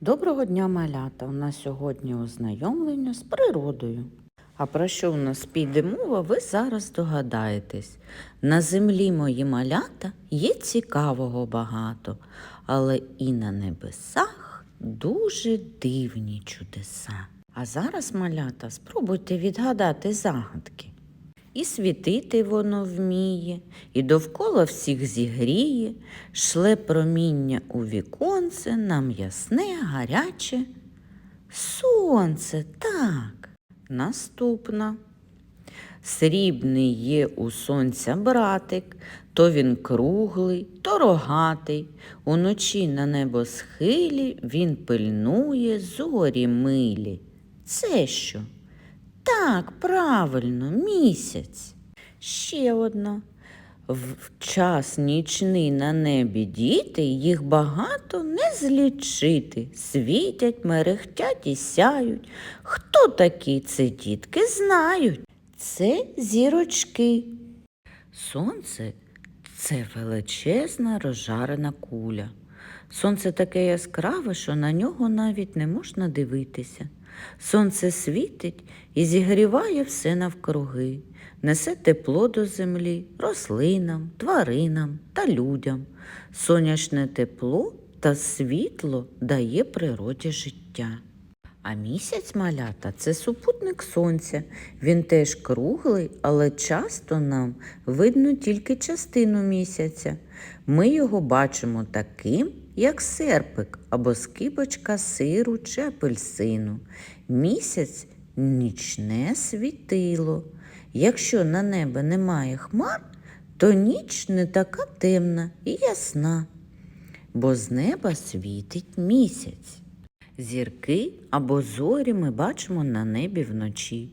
Доброго дня, малята! У нас сьогодні ознайомлення з природою. А про що в нас піде мова, ви зараз догадаєтесь. На землі мої малята є цікавого багато, але і на небесах дуже дивні чудеса. А зараз, малята, спробуйте відгадати загадки. І світити воно вміє, і довкола всіх зігріє, шле проміння у віконце, нам ясне, гаряче. Сонце, так. Наступна. Срібний є у сонця братик, то він круглий, то рогатий. Уночі на небосхилі він пильнує зорі милі. Це що? Так, правильно, місяць. Ще одна. В час нічний на небі діти, їх багато не злічити. Світять, мерехтять і сяють. Хто такі це дітки знають? Це зірочки. Сонце це величезна розжарена куля. Сонце таке яскраве, що на нього навіть не можна дивитися. Сонце світить і зігріває все навкруги, несе тепло до землі, рослинам, тваринам та людям. Сонячне тепло та світло дає природі життя. А місяць малята це супутник сонця. Він теж круглий, але часто нам видно тільки частину місяця. Ми його бачимо таким, як серпик або скибочка сиру чи апельсину. Місяць нічне світило. Якщо на небі немає хмар, то ніч не така темна і ясна, бо з неба світить місяць. Зірки або зорі ми бачимо на небі вночі.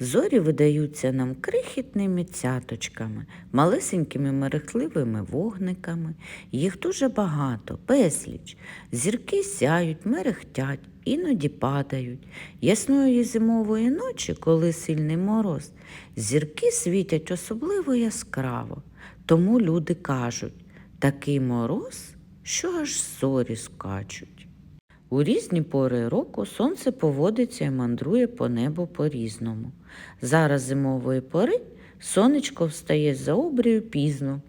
Зорі видаються нам крихітними цяточками, малесенькими мерехтливими вогниками. Їх дуже багато, безліч. Зірки сяють, мерехтять, іноді падають. Ясної зимової ночі, коли сильний мороз, зірки світять особливо яскраво. Тому люди кажуть, такий мороз, що аж зорі скачуть. У різні пори року сонце поводиться і мандрує по небу по-різному. Зараз зимової пори сонечко встає за обрію пізно,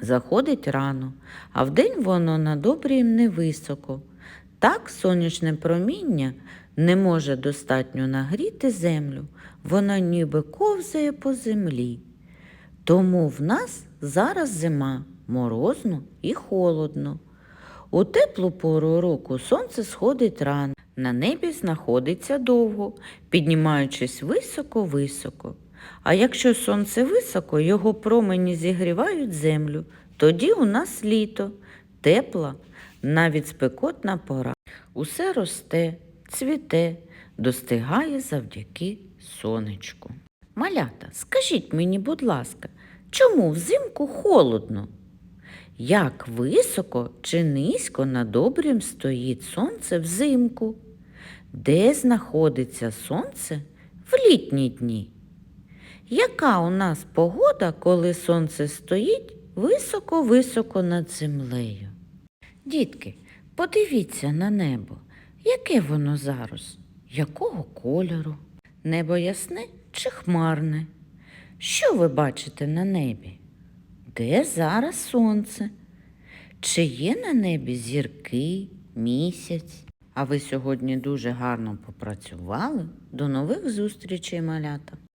заходить рано, а вдень воно над обрієм невисоко. Так сонячне проміння не може достатньо нагріти землю, вона ніби ковзає по землі. Тому в нас зараз зима морозно і холодно. У теплу пору року сонце сходить рано, на небі знаходиться довго, піднімаючись високо-високо. А якщо сонце високо, його промені зігрівають землю, тоді у нас літо, тепла, навіть спекотна пора. Усе росте, цвіте, достигає завдяки сонечку. Малята, скажіть мені, будь ласка, чому взимку холодно? Як високо чи низько над обрієм стоїть сонце взимку? Де знаходиться сонце в літні дні? Яка у нас погода, коли сонце стоїть високо-високо над землею? Дітки, подивіться на небо. Яке воно зараз? Якого кольору? Небо ясне чи хмарне? Що ви бачите на небі? Де зараз сонце? Чи є на небі зірки, місяць? А ви сьогодні дуже гарно попрацювали. До нових зустрічей, малята!